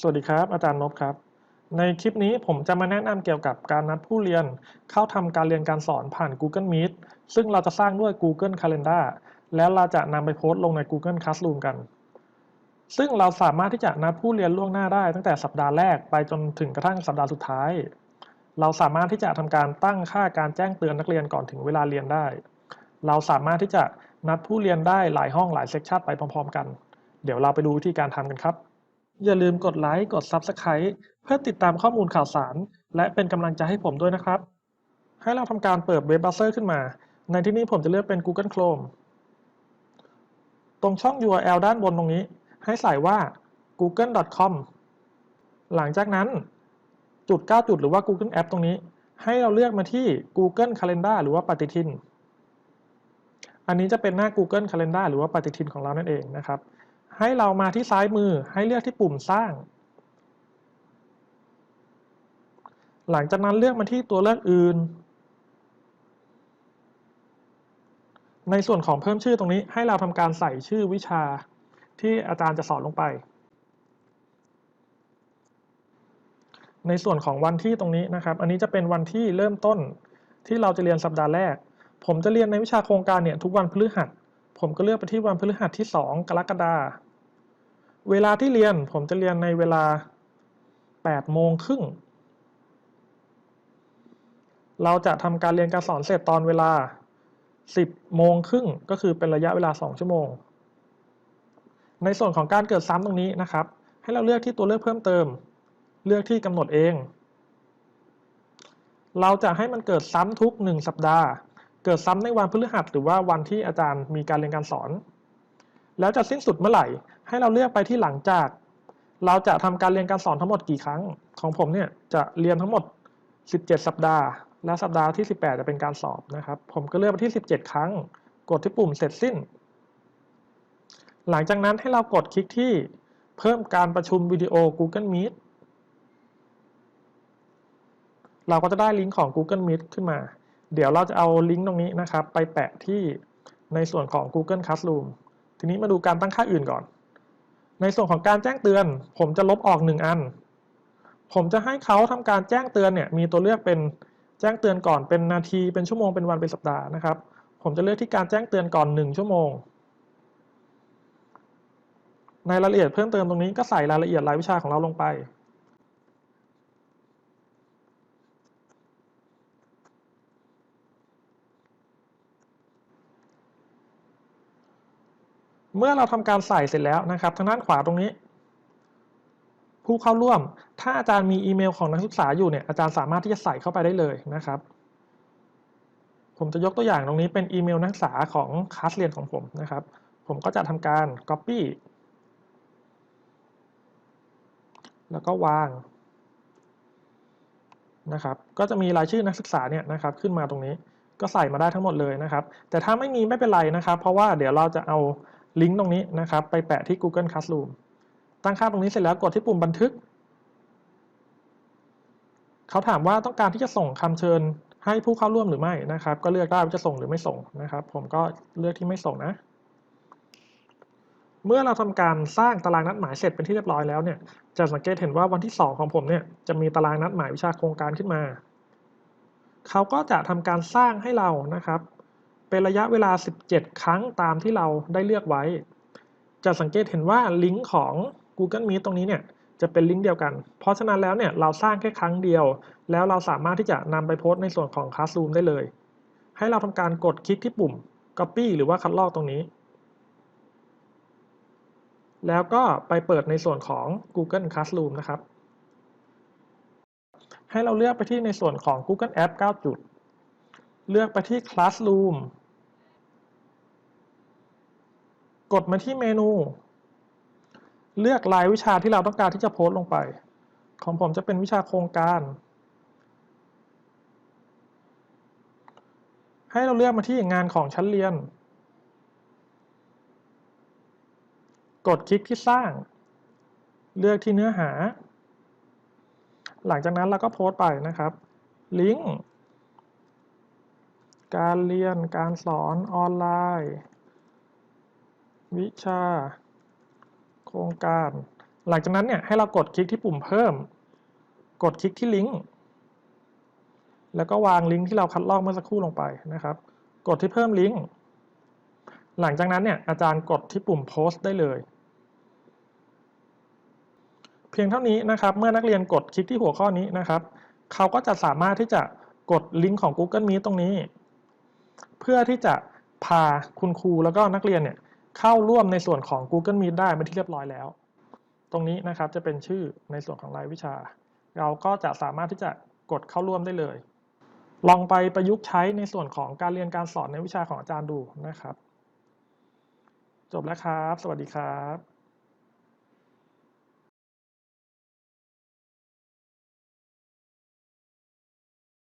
สวัสดีครับ อาจารย์นพครับ ในคลิปนี้ผมจะมาแนะนำเกี่ยวกับการนัดผู้เรียน เข้าทำการเรียนการสอนผ่าน Google Meet ซึ่งเราจะสร้างด้วย Google Calendar แล้วเราจะนำไปโพสต์ลงใน Google Classroom กัน ซึ่งเราสามารถที่จะนัดผู้เรียนล่วงหน้าได้ตั้งแต่สัปดาห์แรกไปจนถึงกระทั่งสัปดาห์สุดท้าย เราสามารถที่จะทำการตั้งค่าการแจ้งเตือนนักเรียนก่อนถึงเวลาเรียนได้ เราสามารถที่จะนัดผู้เรียนได้หลายห้องหลายเซกชันไปพร้อม ๆ กัน เดี๋ยวเราไปดูวิธีการทำกันครับ อย่าลืมกดไลค์ กด Subscribe เพื่อติดตามข้อมูลข่าวสาร และเป็นกำลังใจให้ผมด้วยนะครับ ให้เราทำการเปิดเว็บเบราว์เซอร์ขึ้นมา ในที่นี้ผมจะเลือกเป็น Google Chrome ตรงช่อง URL ด้านบนตรงนี้ ให้ใส่ว่า google.com หลังจากนั้นจุด 9 จุดหรือว่า Google App ตรงนี้ ให้เราเลือกมาที่ Google Calendar หรือว่าปฏิทิน อันนี้จะเป็นหน้า Google Calendar หรือว่าปฏิทินของเรานั่นเองนะครับ ให้เรามาที่ซ้ายมือให้เลือกที่ปุ่มสร้าง หลังจากนั้นเลือกมาที่ตัวเลือกอื่น ในส่วนของเพิ่มชื่อตรงนี้ให้เราทำการใส่ชื่อวิชาที่อาจารย์จะสอนลงไป ในส่วนของวันที่ตรงนี้นะครับ อันนี้จะเป็นวันที่เริ่มต้นที่เราจะเรียนสัปดาห์แรก ผมจะเรียนในวิชาโครงการเนี่ยทุกวันพฤหัสผมก็เลือกไปที่วันพฤหัสที่ 2 กรกฎาคม เวลาที่เรียนผมจะเรียนในเวลา8โมงครึ่ง เราจะทำการเรียนการสอนเสร็จตอนเวลา 10โมงครึ่งก็คือเป็นระยะเวลา 2 ชั่วโมง ในส่วนของการเกิดซ้ำตรงนี้นะครับ ให้เราเลือกที่ตัวเลือกเพิ่มเติม เลือกที่กำหนดเอง เราจะให้มันเกิดซ้ำทุก 1 สัปดาห์ เกิดซ้ำในวันพฤหัสหรือว่าวันที่อาจารย์มีการเรียนการสอน แล้วจะสิ้นสุดเมื่อไหร่ ให้เราเลือกไปที่หลังจาก เราจะทำการเรียนการสอนทั้งหมดกี่ครั้ง ของผมเนี่ยจะเรียนทั้งหมด 17 สัปดาห์ และสัปดาห์ที่ 18 จะเป็นการสอบนะครับ ผมก็เลือกไปที่ 17 ครั้ง กดที่ปุ่มเสร็จสิ้น หลังจากนั้นให้เรากดคลิกที่เพิ่มการประชุมวิดีโอ Google Meet เราก็จะได้ลิงก์ของ Google Meet ขึ้นมา เดี๋ยวเราจะเอาลิงก์ตรงนี้นะครับ ไปแปะที่ในส่วนของ Google Classroom ทีนี้มาดูการตั้งค่าอื่นก่อน ในส่วนของการแจ้งเตือน ผมจะลบออก1อัน ผมจะให้เขาทำการแจ้งเตือนเนี่ยมีตัวเลือกเป็นแจ้งเตือนก่อนเป็นนาทีเป็นชั่วโมงเป็นวันเป็นสัปดาห์นะครับ ผมจะเลือกที่การแจ้งเตือนก่อน 1 ชั่วโมง ในรายละเอียดเพิ่มเติมตรงนี้ก็ใส่รายละเอียดรายวิชาของเราลงไป เมื่อเราทำการใส่เสร็จแล้วนะครับ ทางด้านขวาตรงนี้ ผู้เข้าร่วม ถ้าอาจารย์มีอีเมลของนักศึกษาอยู่เนี่ยอาจารย์สามารถที่จะใส่เข้าไปได้เลยนะครับ ผมจะยกตัวอย่างตรงนี้เป็นอีเมลนักศึกษาของคลาสเรียนของผมนะครับ ผมก็จะทำการ Copy แล้วก็วางนะครับ ก็จะมีรายชื่อนักศึกษาเนี่ยนะครับ ขึ้นมาตรงนี้ก็ใส่มาได้ทั้งหมดเลยนะครับ แต่ถ้าไม่มีไม่เป็นไรนะครับ เพราะว่าเดี๋ยวเราจะเอา ลิงก์ตรงนี้นะครับ ไปแปะที่ Google Classroom ตั้งค่าตรงนี้เสร็จแล้วกดที่ปุ่มบันทึก เขาถามว่าต้องการที่จะส่งคำเชิญให้ผู้เข้าร่วมหรือไม่นะครับ ก็เลือกได้ว่าจะส่งหรือไม่ส่งนะครับ ผมก็เลือกที่ไม่ส่งนะ เมื่อเราทำการสร้างตารางนัดหมายเสร็จเป็นที่เรียบร้อยแล้วเนี่ย จะสังเกตเห็นว่าวันที่ 2 ของผมเนี่ยจะมีตารางนัดหมายวิชาโครงการขึ้นมา เขาก็จะทำการสร้างให้เรานะครับ เป็นระยะเวลา 17 ครั้งตามที่เราได้เลือกไว้ จะสังเกตเห็นว่าลิงก์ของ Google Meet ตรงนี้เนี่ยจะเป็นลิงก์เดียวกัน เพราะฉะนั้นแล้วเนี่ยเราสร้างแค่ครั้งเดียว แล้วเราสามารถที่จะนำไปโพสต์ในส่วนของ Classroom ได้เลย ให้เราทำการกดคลิกที่ปุ่ม Copy หรือว่าคัดลอกตรงนี้ แล้วก็ไปเปิดในส่วนของ Google Classroom นะครับ ให้เราเลือกไปที่ในส่วนของ Google App 9 จุด เลือกไปที่ Classroom กดมาที่เมนู เลือกรายวิชาที่เราต้องการที่จะโพสต์ลงไป ของผมจะเป็นวิชาโครงการ ให้เราเลือกมาที่งานของชั้นเรียน กดคลิกที่สร้าง เลือกที่เนื้อหา หลังจากนั้นเราก็โพสต์ไปนะครับ ลิงก์การเรียนการสอนออนไลน์ วิชา โครงการ หลังจากนั้นเนี่ยให้เรากดคลิกที่ปุ่มเพิ่ม กดคลิกที่ลิงก์ แล้วก็วางลิงก์ที่เราคัดลอกเมื่อสักครู่ลงไปนะครับ กดที่เพิ่มลิงก์ หลังจากนั้นเนี่ยอาจารย์กดที่ปุ่มโพสต์ได้เลย เพียงเท่านี้นะครับ เมื่อนักเรียนกดคลิกที่หัวข้อนี้นะครับ เขาก็จะสามารถที่จะกดลิงก์ของ Google Meet ตรงนี้ เพื่อที่จะพาคุณครูแล้วก็นักเรียนเนี่ย เข้าร่วมในส่วนของ Google Meet ได้เป็นที่เรียบร้อยแล้ว ตรงนี้นะครับจะเป็นชื่อในส่วนของรายวิชา เราก็จะสามารถที่จะกดเข้าร่วมได้เลย ลองไปประยุกต์ใช้ในส่วนของการเรียนการสอนในวิชาของอาจารย์ดูนะครับ จบแล้วครับ สวัสดีครับ